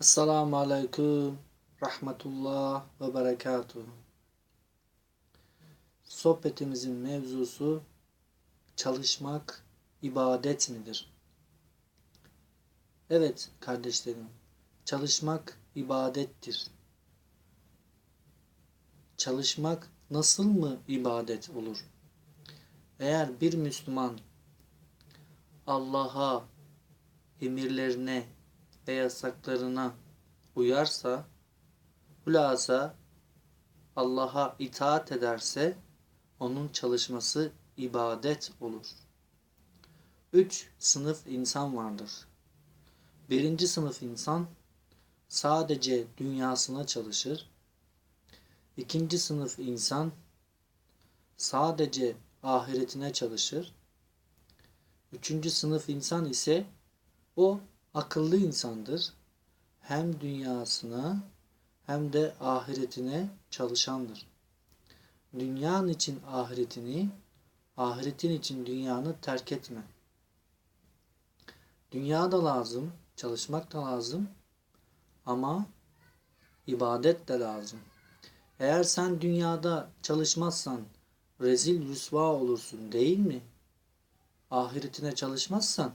Esselamu Aleyküm Rahmetullah ve Berekatuhu. Sohbetimizin mevzusu çalışmak ibadet midir? Evet kardeşlerim, çalışmak ibadettir. Çalışmak nasıl mı ibadet olur? Eğer bir Müslüman Allah'a, emirlerine ve yasaklarına uyarsa, hulasa Allah'a itaat ederse onun çalışması ibadet olur. Üç sınıf insan vardır. Birinci sınıf insan sadece dünyasına çalışır. İkinci sınıf insan sadece ahiretine çalışır. Üçüncü sınıf insan ise o akıllı insandır. Hem dünyasına hem de ahiretine çalışandır. Dünyanın için ahiretini, ahiretin için dünyanı terk etme. Dünya da lazım, çalışmak da lazım ama ibadet de lazım. Eğer sen dünyada çalışmazsan rezil rüsva olursun değil mi? Ahiretine çalışmazsan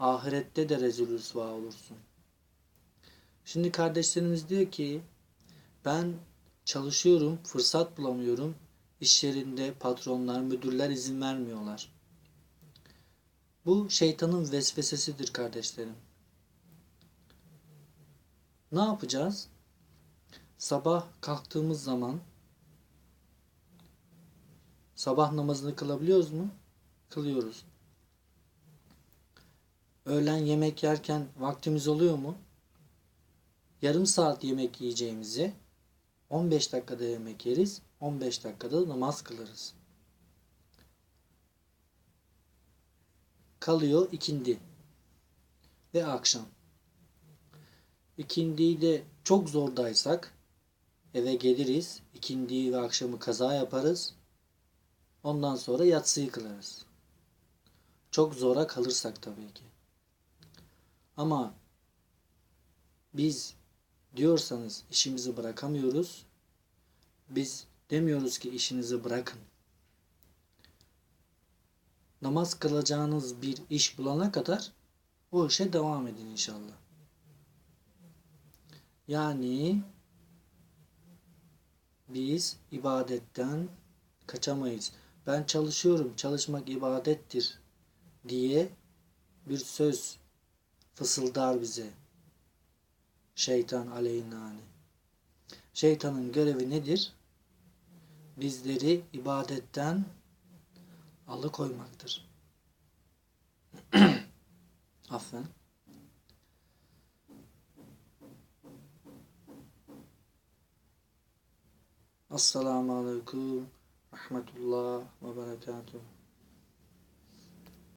ahirette de rezil rüsva olursun. Şimdi kardeşlerimiz diyor ki ben çalışıyorum, fırsat bulamıyorum. İş yerinde patronlar, müdürler izin vermiyorlar. Bu şeytanın vesvesesidir kardeşlerim. Ne yapacağız? Sabah kalktığımız zaman sabah namazını kılabiliyoruz mu? Kılıyoruz. Öğlen yemek yerken vaktimiz oluyor mu? Yarım saat yemek yiyeceğimizi 15 dakikada yemek yeriz, 15 dakikada namaz kılarız. Kalıyor ikindi ve akşam. İkindiyi de çok zordaysak eve geliriz, ikindiyi ve akşamı kaza yaparız. Ondan sonra yatsıyı kılarız. Çok zora kalırsak tabii ki. Ama biz diyorsanız işimizi bırakamıyoruz. Biz demiyoruz ki işinizi bırakın. Namaz kılacağınız bir iş bulana kadar o işe devam edin inşallah. Yani biz ibadetten kaçamayız. Ben çalışıyorum, çalışmak ibadettir diye bir söz fısıldar bize. Şeytan aleyhinane. Şeytanın görevi nedir? Bizleri ibadetten alıkoymaktır. Affen. Esselamu Aleyküm Rahmetullah ve Berekatuhu.